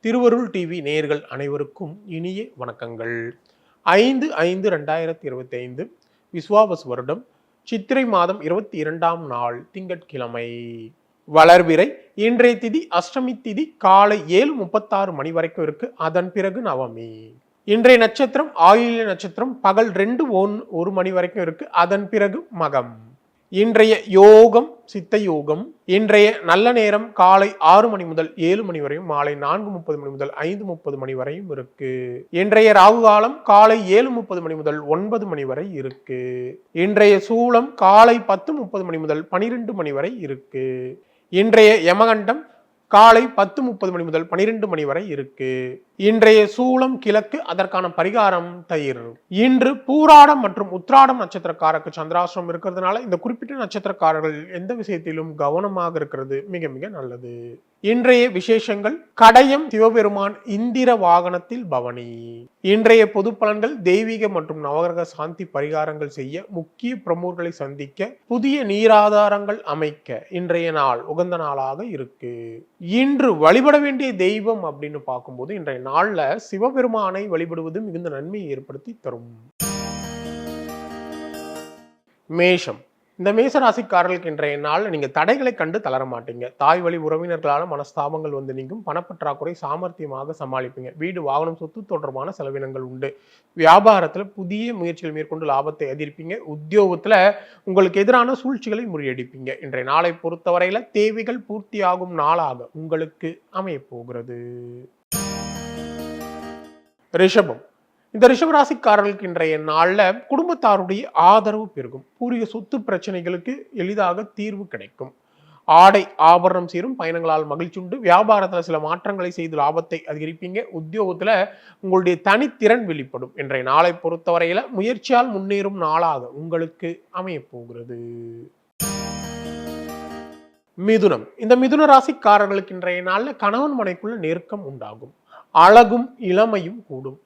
திருவருள் டிவி நேயர்கள் அனைவருக்கும் இனிய வணக்கங்கள். ஐந்து ஐந்து ரெண்டாயிரத்தி இருபத்தி ஐந்து விஸ்வாபஸ் வருடம் சித்திரை மாதம் இருபத்தி இரண்டாம் நாள் திங்கட்கிழமை. வளர்விரை இன்றைய திதி அஷ்டமி திதி காலை ஏழு முப்பத்தாறு மணி வரைக்கும் இருக்கு. அதன் பிறகு நவமி. இன்றைய நட்சத்திரம் ஆயில்ய நட்சத்திரம் பகல் ரெண்டு ஒன் ஒரு மணி வரைக்கும் இருக்கு. அதன் பிறகு மகம். இன்றைய யோகம் சித்த யோகம் இன்றைய நல்ல நேரம் காலை ஆறு மணி முதல் ஏழு மணி வரையும் மாலை நான்கு முப்பது மணி முதல் ஐந்து முப்பது மணி வரையும் இருக்கு. இன்றைய ராகு காலம் காலை ஏழு முப்பது மணி முதல் ஒன்பது மணி வரை இருக்கு. இன்றைய சூளம் காலை பத்து முப்பது மணி முதல் பனிரெண்டு மணி வரை இருக்கு. இன்றைய யமகண்டம் காலை பத்து முப்பது மணி முதல் பனிரெண்டு மணி வரை இருக்கு. இன்றைய சூலம் கிழக்கு அதற்கான பரிகாரம் தயிர். இன்று பூராடம் மற்றும் உத்ராடம் நட்சத்திரக்காரருக்கு சந்திராசிரம் இருக்கிறதுனால இந்த குறிப்பிட்ட நட்சத்திரக்காரர்கள் எந்த விஷயத்திலும் கவனமாக இருக்கிறது மிக மிக நல்லது. இன்றைய விசேஷங்கள் கடையம் சிவபெருமான் இந்திர வாகனத்தில் பவனி. இன்றைய பொது பலன்கள் தெய்வீக மற்றும் நவகிரக சாந்தி பரிகாரங்கள் செய்ய முக்கிய பிரமுகர்களை சந்திக்க புதிய நீராதாரங்கள் அமைக்க இன்றைய நாள் உகந்த நாளாக இருக்கு. இன்று வழிபட வேண்டிய தெய்வம் அப்படின்னு பார்க்கும்போது இன்றைய நாளில் சிவபெருமானை வழிபடுவது மிகுந்த நன்மையை ஏற்படுத்தி தரும். மேஷம். இந்த மேச ராசிக்காரர்களுக்கு இன்றைய நாளில் நீங்கள் தடைகளை கண்டு தளர மாட்டீங்க. தாய் வழி உறவினர்களால் மனஸ்தாபங்கள் வந்து நீங்கும். பணப்பற்றாக்குறை சாமர்த்தியமாக சமாளிப்பீங்க. வீடு வாகனம் சொத்து தொடர்பான செலவினங்கள் உண்டு. வியாபாரத்தில் புதிய முயற்சிகள் மேற்கொண்டு லாபத்தை எதிர்ப்பீங்க உத்தியோகத்தில் உங்களுக்கு எதிரான சூழ்ச்சிகளை முறியடிப்பீங்க. இன்றைய நாளை பொறுத்தவரையில் தேவைகள் பூர்த்தியாகும் நாளாக உங்களுக்கு அமையப்போகிறது ரிஷபம். இந்த ரிஷபராசிக்காரர்களுக்கு இன்றைய நாளில் குடும்பத்தாருடைய ஆதரவு பெருகும். பூரிய சொத்து பிரச்சனைகளுக்கு எளிதாக தீர்வு கிடைக்கும். ஆடை ஆபரணம் சேரும் பயணங்களால் மகிழ்ச்சி உண்டு. சில மாற்றங்களை செய்து லாபத்தை அதிகரிப்பீங்க. உத்தியோகத்தில் உங்களுடைய தனித்திறன் வெளிப்படும். இன்றைய நாளை பொறுத்தவரையில் முயற்சியால் முன்னேறும் நாளாக உங்களுக்கு அமையப்போகிறது மிதுனம். இந்த மிதுன ராசிக்காரர்களுக்கு இன்றைய நாளில் கணவன் மனைக்குள்ள நெருக்கம் உண்டாகும். அழகும் இளமையும் கூடும்.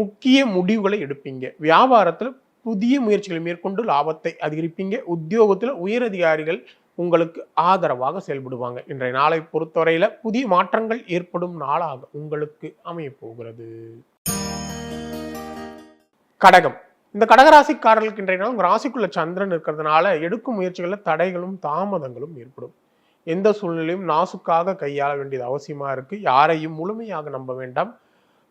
முக்கிய முடிவுகளை எடுப்பீங்க. வியாபாரத்தில் புதிய முயற்சிகளை மேற்கொண்டு லாபத்தை அதிகரிப்பீங்க. உத்தியோகத்தில் உயரதிகாரிகள் உங்களுக்கு ஆதரவாக செயல்படுவாங்க. இன்றைய நாளை பொறுத்தவரையில் புதிய மாற்றங்கள் ஏற்படும் நாளாக உங்களுக்கு அமைய போகிறது. கடகம். இந்த கடகராசிக்காரர்களுக்கு இன்றைய நாள் உங்கள் ராசிக்குள்ள சந்திரன் இருக்கிறதுனால எடுக்கும் முயற்சிகளில் தடைகளும் தாமதங்களும் ஏற்படும். எந்த சூழ்நிலையும் நாசுக்காக கையாள வேண்டியது அவசியமாக இருக்குது யாரையும் முழுமையாக நம்ப வேண்டாம்.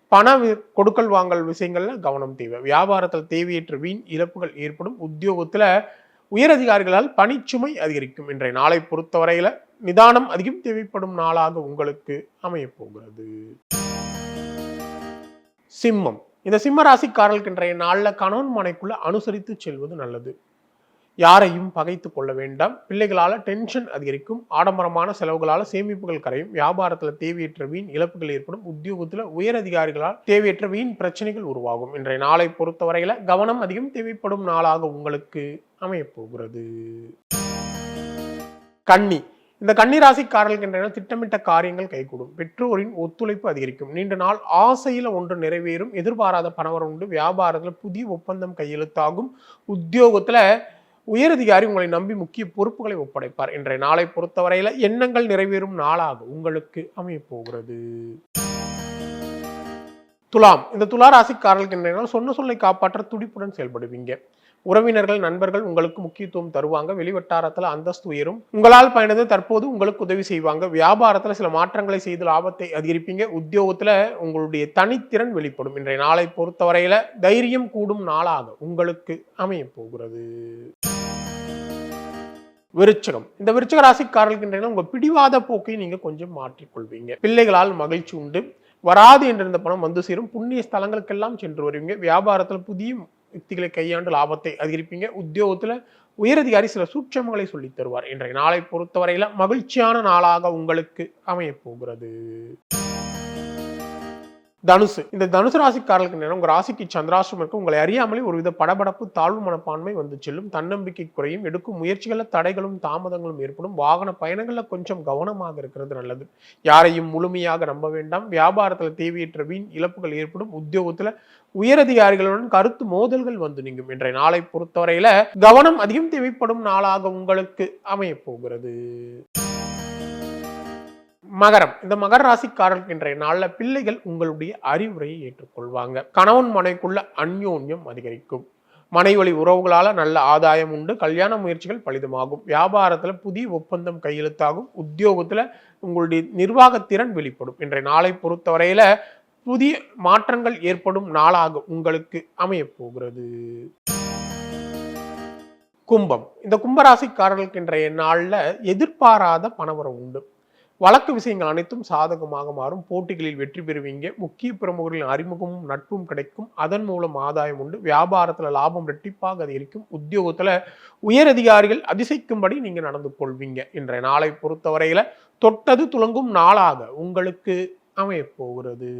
பண கொடுக்கல் வாங்கல் விஷயங்களில் கவனம் தேவை. வியாபாரத்தில் தேவையற்ற வீண் இழப்புகள் ஏற்படும். உத்தியோகத்தில் உயரதிகாரிகளால் பணிச்சுமை அதிகரிக்கும். இன்றைய நாளை பொறுத்தவரையில் நிதானம் அதிகம் தேவைப்படும் நாளாக உங்களுக்கு அமையப்போகிறது சிம்மம். இந்த சிம்ம ராசிக்காரர்களுக்கு இன்றைய நாளில் கணவன் மனைக்குள்ள அனுசரித்து செல்வது நல்லது. யாரையும் பகைத்து கொள்ள வேண்டாம். பிள்ளைகளால் டென்ஷன் அதிகரிக்கும். ஆடம்பரமான செலவுகளால் சேமிப்புகள் கரையும். வியாபாரத்தில் தேவையற்ற வீண் இழப்புகள் ஏற்படும். உத்தியோகத்தில் உயர் அதிகாரிகளால் தேவையற்ற வீண் பிரச்சனைகள் உருவாகும். இன்றைய நாளை பொறுத்தவரையில் கவனம் அதிகம் தேவைப்படும் நாளாக உங்களுக்கு அமையப்போகிறது. கன்னி. இந்த கன்னி ராசிக்காரர்களுக்கு திட்டமிட்ட காரியங்கள் கைகூடும். பெற்றோரின் ஒத்துழைப்பு அதிகரிக்கும். நீண்ட நாள் ஆசையில் ஒன்று நிறைவேறும். எதிர்பாராத பணவரம் உண்டு. வியாபாரத்தில் புதிய ஒப்பந்தம் கையெழுத்தாகும். உத்தியோகத்தில் உயரதிகாரி உங்களை நம்பி முக்கிய பொறுப்புகளை ஒப்படைப்பார். இன்றைய நாளை பொறுத்தவரையில் எண்ணங்கள் நிறைவேறும் நாளாக உங்களுக்கு அமையப்போகிறது. துலாம். இந்த துலா ராசிக்காரர்களுக்கு இன்றைய நாள் சொன்ன சொல்லை காப்பாற்ற துடிப்புடன் செயல்படுவீங்க. உறவினர்கள் நண்பர்கள் உங்களுக்கு முக்கியத்துவம் தருவாங்க. வெளிவட்டாரத்தில் அந்தஸ்து உயரும். உங்களால் பயணது தற்போது உங்களுக்கு உதவி செய்வாங்க. வியாபாரத்தில் சில மாற்றங்களை செய்து லாபத்தை அதிகரிப்பீங்க. உத்தியோகத்தில் உங்களுடைய தனித்திறன் வெளிப்படும். இன்றைய நாளை பொறுத்தவரையில் தைரியம் கூடும் நாளாக உங்களுக்கு அமையப் போகிறது விருச்சகம். இந்த விருச்சக ராசிக்காரர்களுக்கு இன்றைய உங்க பிடிவாத போக்கை நீங்க கொஞ்சம் மாற்றிக்கொள்வீங்க. பிள்ளைகளால் மகிழ்ச்சி உண்டு. வராது என்றிருந்த பணம் வந்து சேரும். புண்ணிய ஸ்தலங்களுக்கெல்லாம் சென்று வருவீங்க. வியாபாரத்தில் புதிய யுக்திகளை கையாண்டு லாபத்தை அதிகரிப்பீங்க. உத்தியோகத்தில் உயரதிகாரி சில சூட்சமங்களை சொல்லித் தருவார். இன்றைய நாளை பொறுத்தவரையில மகிழ்ச்சியான நாளாக உங்களுக்கு அமையப் போகிறது. தனுசு. இந்த தனுசு ராசிக்காரர்களுக்கு நேரம் உங்கள் ராசிக்கு சந்திராசிரமம் இருக்கு. உங்களை அறியாமலே ஒருவித படபடப்பு தாழ்வு மனப்பான்மை வந்து செல்லும். தன்னம்பிக்கை குறையும். எடுக்கும் முயற்சிகள்ல தடைகளும் தாமதங்களும் ஏற்படும். வாகன பயணங்களில் கொஞ்சம் கவனமாக இருக்கிறது நல்லது. யாரையும் முழுமையாக நம்ப வேண்டாம். வியாபாரத்தில் தேவையற்ற வீண் இழப்புகள் ஏற்படும். உத்தியோகத்தில் உயரதிகாரிகளுடன் கருத்து மோதல்கள் வந்து நீங்கும். இன்றைய நாளை பொறுத்தவரையில கவனம் அதிகம் தேவைப்படும் நாளாக உங்களுக்கு அமையப் போகிறது. மகரம். இந்த மகர ராசிக்காரர்களுக்கு இன்றைய நாளில் பிள்ளைகள் உங்களுடைய அறிவுரையை ஏற்றுக்கொள்வாங்க. கணவன் மனைக்குள்ள அந்யோன்யம் அதிகரிக்கும். மனைவழி உறவுகளால் நல்ல ஆதாயம் உண்டு கல்யாண முயற்சிகள் பலிதமாகும். வியாபாரத்தில் புதிய ஒப்பந்தம் கையெழுத்தாகும் உத்தியோகத்தில் உங்களுடைய நிர்வாகத்திறன் வெளிப்படும். இன்றைய நாளை பொறுத்தவரையில் புதிய மாற்றங்கள் ஏற்படும் நாளாக உங்களுக்கு அமையப்போகிறது கும்பம். இந்த கும்பராசிக்காரர்களுக்கு இன்றைய நாளில் எதிர்பாராத பணவரம் உண்டு. வழக்கு விஷயங்கள் அனைத்தும் சாதகமாக மாறும். போட்டிகளில் வெற்றி பெறுவீங்க. முக்கிய பிரமுகர்களின் அறிமுகமும் நட்பும் கிடைக்கும். அதன் மூலம் ஆதாயம் உண்டு. வியாபாரத்தில் லாபம் ரெட்டிப்பாக அதிகரிக்கும். உத்தியோகத்தில் உயரதிகாரிகள் அதிசயிக்கும்படி நீங்கள் நடந்து கொள்வீங்க இன்றைய நாளை பொறுத்தவரையில். தொட்டது துலங்கும் நாளாக உங்களுக்கு அமையப்போகிறது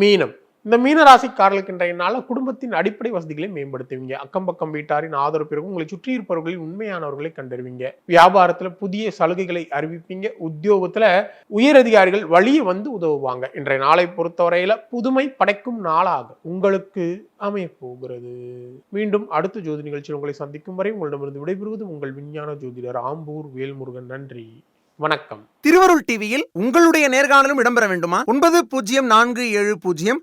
மீனம். இந்த மீனராசிக்காரர்களுக்கு இன்றைய நாளில் குடும்பத்தின் அடிப்படை வசதிகளை மேம்படுத்துவீங்க. அக்கம் பக்கம் வீட்டாரின் ஆதரவு பிறகு உங்களை சுற்றி இருப்பவர்களில் உண்மையானவர்களை கண்டறிவீங்க. வியாபாரத்துல புதிய சலுகைகளை அறிவிப்பீங்க. உத்தியோகத்துல உயரதிகாரிகள் வழியே வந்து உதவுவாங்க. இன்றைய நாளை பொறுத்தவரையில புதுமை படைக்கும் நாளாக உங்களுக்கு அமையப் போகிறது மீண்டும் அடுத்த ஜோதி நிகழ்ச்சியில் உங்களை சந்திக்கும் வரை உங்களிடமிருந்து விடைபெறுவது உங்கள் விஞ்ஞான ஜோதிடர் ஆம்பூர் வேல்முருகன். நன்றி. வணக்கம். திருவருள் டிவியில் உங்களுடைய நேர்காணலும் இடம்பெற வேண்டுமா? ஒன்பது பூஜ்ஜியம் நான்கு ஏழு பூஜ்ஜியம்